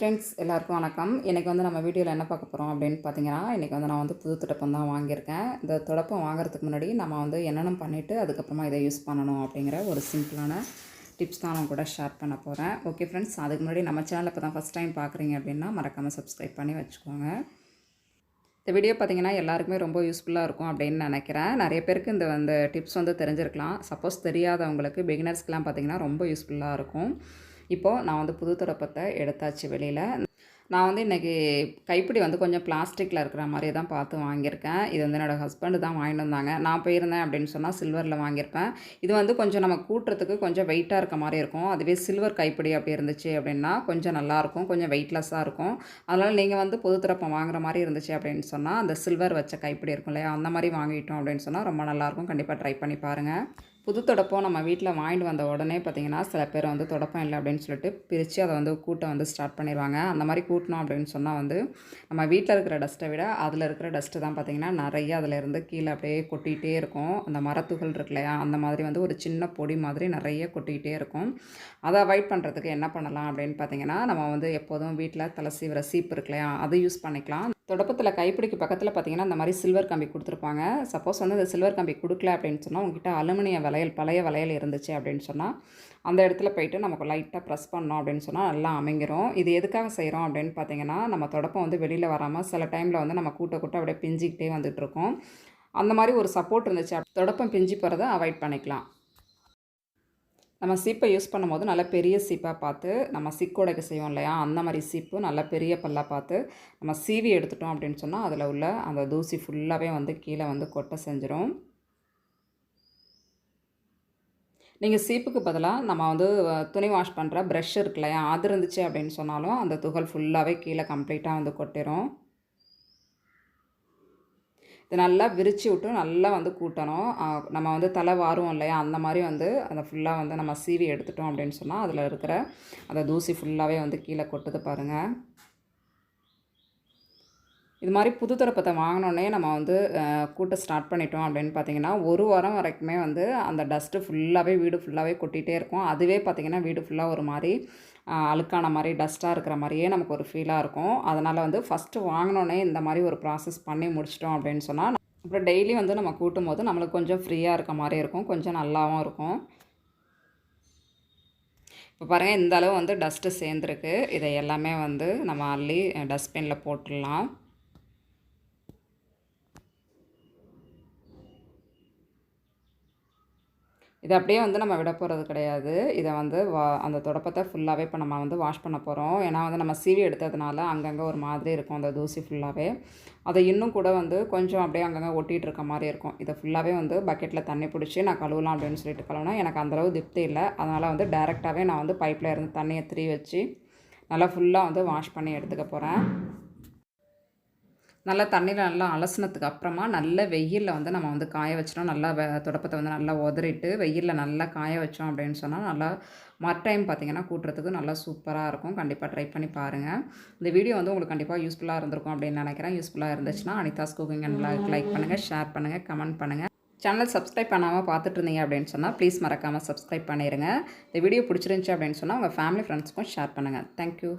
Friends எல்லாருக்கும் வணக்கம். இன்றைக்கி வந்து நம்ம வீடியோவில் என்ன பார்க்க போகிறோம் அப்படின்னு பார்த்தீங்கன்னா இன்றைக்கி வந்து நான் வந்து புது துடப்பம் தான் வாங்கியிருக்கேன். இந்த துடப்பம் வாங்குறதுக்கு முன்னாடி நம்ம வந்து என்னென்ன பண்ணிவிட்டு அதுக்கப்புறமா இதை யூஸ் பண்ணணும் அப்படிங்கிற ஒரு சிம்பிளான டிப்ஸ் தான் நான் கூட ஷேர் பண்ண போகிறேன் ஓகே ஃப்ரெண்ட்ஸ் அதுக்கு முன்னாடி நம்ம சேனலில் இப்போ தான் ஃபஸ்ட் டைம் பார்க்குறீங்க அப்படின்னா மறக்காமல் சப்ஸ்கிரைப் பண்ணி வச்சுக்கோங்க. இந்த வீடியோ பார்த்தீங்கன்னா எல்லாருக்குமே ரொம்ப யூஸ்ஃபுல்லாக இருக்கும் அப்படின்னு நினைக்கிறேன். நிறைய பேருக்கு இந்த அந்த டிப்ஸ் வந்து தெரிஞ்சிருக்கலாம். சப்போஸ் தெரியாதவங்களுக்கு பிகினர்ஸ்க்கெலாம் பார்த்தீங்கன்னா ரொம்ப யூஸ்ஃபுல்லாக இருக்கும். இப்போது நான் வந்து புது துடப்பத்தை எடுத்தாச்சு வெளியில். நான் வந்து இன்றைக்கி கைப்பிடி வந்து கொஞ்சம் பிளாஸ்டிக்கில் இருக்கிற மாதிரி தான் பார்த்து வாங்கியிருக்கேன். இது வந்து என்னோடய ஹஸ்பண்டு தான் வாங்கிட்டு வந்தாங்க. நான் போயிருந்தேன் அப்படின்னு சொன்னால் சில்வரில் வாங்கியிருப்பேன். இது வந்து கொஞ்சம் நம்ம கூட்டுறதுக்கு கொஞ்சம் வெயிட்டாக இருக்க மாதிரி இருக்கும். அதுவே சில்வர் கைப்பிடி அப்படி இருந்துச்சு அப்படின்னா கொஞ்சம் நல்லாயிருக்கும் கொஞ்சம் வெயிட்லெஸ்ஸாக இருக்கும். அதனால் நீங்கள் வந்து புது திறப்பம் வாங்குற மாதிரி இருந்துச்சு அப்படின்னு சொன்னால் அந்த சில்வர் வச்ச கைப்பிடி இருக்கும் இல்லையா? அந்த மாதிரி வாங்கிட்டோம் அப்படின்னு சொன்னால் ரொம்ப நல்லாயிருக்கும் கண்டிப்பாக ட்ரை பண்ணி பாருங்கள் புது தொடப்பம் நம்ம வீட்டில் வாங்கிட்டு வந்த உடனே பார்த்திங்கன்னா சில பேர் வந்து தொடப்பம் இல்லை அப்படின்னு சொல்லிட்டு பிரித்து அதை வந்து கூட்ட வந்து ஸ்டார்ட் பண்ணிடுவாங்க. அந்த மாதிரி கூட்டணும் அப்படின்னு சொன்னால் வந்து நம்ம வீட்டில் இருக்கிற டஸ்ட்டை விட அதில் இருக்கிற டஸ்ட்டு தான் பார்த்திங்கன்னா நிறைய அதில் இருந்து கீழே அப்படியே கொட்டிகிட்டே இருக்கும். அந்த மரத்துகள் இருக்கு இல்லையா அந்த மாதிரி வந்து ஒரு சின்ன பொடி மாதிரி நிறைய கொட்டிக்கிட்டே இருக்கும். அதை அவாய்ட் பண்ணுறதுக்கு என்ன பண்ணலாம் அப்படின்னு பார்த்தீங்கன்னா நம்ம வந்து எப்போதும் வீட்டில் தலை சீவிர சீப்பு இருக்கு இல்லையா அதை யூஸ் பண்ணிக்கலாம். தொடப்பத்தில் கைப்பிடிக்கு பக்கத்தில் பார்த்தீங்கன்னா அந்த மாதிரி சில்வர் கம்பி கொடுத்துருப்பாங்க. சப்போஸ் வந்து அந்த சில்வர் கம்பி கொடுக்கல அப்படின்னு சொன்னால் உங்ககிட்ட அலுமினிய வளையல் பழைய வளையல் இருந்துச்சு அப்படின்னு சொன்னால் அந்த இடத்துல போயிட்டு நமக்கு லைட்டாக ப்ரெஸ் பண்ணோம் அப்படின்னு சொன்னால் நல்லா அமைங்கிறோம் இது எதுக்காக செய்கிறோம் அப்படின்னு பார்த்தீங்கன்னா நம்ம தொடப்பம் வந்து வெளியில் வராமல் சில டைமில் வந்து நம்ம கூட்ட கூட்ட அப்படியே பிஞ்சிக்கிட்டே வந்துகிட்ருக்கோம் அந்த மாதிரி ஒரு சப்போர்ட் இருந்துச்சு தொடப்பம் பிஞ்சு போகிறத அவாய்ட் பண்ணிக்கலாம். நம்ம சீப்பை யூஸ் பண்ணும்போது நல்ல பெரிய சீப்பாக பார்த்து நம்ம சிக்கோடைக்கு செய்வோம் இல்லையா? அந்த மாதிரி சீப்பு நல்ல பெரிய பல்லாக பார்த்து நம்ம சீவி எடுத்துட்டோம் அப்படின்னு சொன்னால் அதில் உள்ள அந்த தூசி ஃபுல்லாகவே வந்து கீழே வந்து கொட்டை செஞ்சிடும் நீங்கள் சீப்புக்கு பதிலாக நம்ம வந்து துணி வாஷ் பண்ணுற ப்ரெஷ் இருக்கு இல்லையா? அது இருந்துச்சு அப்படின்னு சொன்னாலும் அந்த துகள் ஃபுல்லாகவே கீழே கம்ப்ளீட்டாக வந்து கொட்டிடும் இது நல்லா விரித்து விட்டு நல்லா வந்து கூட்டணும். நம்ம வந்து தலை வாருவோம் இல்லையா? அந்த மாதிரி வந்து அதை ஃபுல்லாக வந்து நம்ம சீவி எடுத்துட்டோம் அப்படின்னு சொன்னால் அதில் இருக்கிற அந்த தூசி ஃபுல்லாகவே வந்து கீழே கொட்டுது பாருங்கள் இது மாதிரி புது துறப்பத்தை வாங்கினோடனே நம்ம வந்து கூட்ட ஸ்டார்ட் பண்ணிட்டோம் அப்படின்னு பார்த்தீங்கன்னா ஒரு வாரம் வரைக்குமே வந்து அந்த டஸ்ட்டு ஃபுல்லாகவே வீடு ஃபுல்லாகவே கொட்டிகிட்டே இருக்கும். அதுவே பார்த்திங்கன்னா வீடு ஃபுல்லாக ஒரு மாதிரி அழுக்கான மாதிரி டஸ்ட்டாக இருக்கிற மாதிரியே நமக்கு ஒரு ஃபீலாக இருக்கும். அதனால் வந்து ஃபஸ்ட்டு வாங்கினோடனே இந்த மாதிரி ஒரு ப்ராசஸ் பண்ணி முடிச்சிட்டோம் அப்படின்னு சொன்னால் அப்புறம் டெய்லி வந்து நம்ம கூட்டும் போது நம்மளுக்கு கொஞ்சம் ஃப்ரீயாக இருக்க மாதிரி இருக்கும். கொஞ்சம் நல்லாவும் இருக்கும். இப்போ பாருங்கள் இந்த அளவு வந்து டஸ்ட்டு சேர்ந்துருக்கு. இதை எல்லாமே வந்து நம்ம அள்ளி டஸ்ட்பினில் போட்டுடலாம். இதை அப்படியே வந்து நம்ம விட போகிறது கிடையாது. இதை வந்து வா அந்த தொடப்பத்தை ஃபுல்லாகவே இப்போ நம்ம வந்து வாஷ் பண்ண போகிறோம் ஏன்னா வந்து நம்ம சீவி எடுத்ததுனால அங்கங்கே ஒரு மாதிரி இருக்கும் அந்த தூசி ஃபுல்லாகவே அதை இன்னும் கூட வந்து கொஞ்சம் அப்படியே அங்கங்கே ஒட்டிகிட்டு இருக்க மாதிரி இருக்கும். இதை ஃபுல்லாகவே வந்து பக்கெட்டில் தண்ணி பிடிச்சி நான் கழுவலாம் அப்படின்னு சொல்லிட்டு கழுவினா எனக்கு அந்தளவு திருப்தி இல்லை. அதனால் வந்து டேரெக்டாகவே நான் வந்து பைப்பில் இருந்து தண்ணியை திரி வச்சு நல்லா ஃபுல்லாக வந்து வாஷ் பண்ணி எடுத்துக்க போகிறேன் நல்லா தண்ணியில் நல்லா அலசினதுக்கு அப்புறமா நல்ல வெயிலில் வந்து நம்ம வந்து காய வச்சிட்டோம் நல்லா வெ துடப்பத்தை வந்து நல்லா உதறிட்டு வெயிலில் நல்லா காய வச்சோம் அப்படின்னு சொன்னால் நல்லா மற்ற டைம் பார்த்திங்கன்னா கூட்டுறதுக்கு நல்லா சூப்பராக இருக்கும். கண்டிப்பாக ட்ரை பண்ணி பாருங்கள் இந்த வீடியோ வந்து உங்களுக்கு கண்டிப்பாக யூஸ்ஃபுல்லாக இருந்திருக்கும் அப்படின்னு நினைக்கிறேன். யூஸ்ஃபுல்லாக இருந்துச்சுன்னா அனிதாஸ் குக்கிங் அண்ட் லைக் பண்ணுங்கள் ஷேர் பண்ணுங்கள் கமெண்ட் பண்ணுங்கள் சேனல் சப்ஸ்கிரைப் பண்ணாமல் பார்த்துட்டு இருந்தீங்க அப்படின்னு சொன்னால் ப்ளீஸ் மறக்காமல் சப்ஸ்கிரைப் பண்ணிடுங்க இந்த வீடியோ பிடிச்சிருந்துச்சி அப்படின்னு சொன்னால் உங்கள் ஃபேமிலி ஃப்ரெண்ட்ஸ்க்கும் ஷேர் பண்ணுங்கள் தேங்க்யூ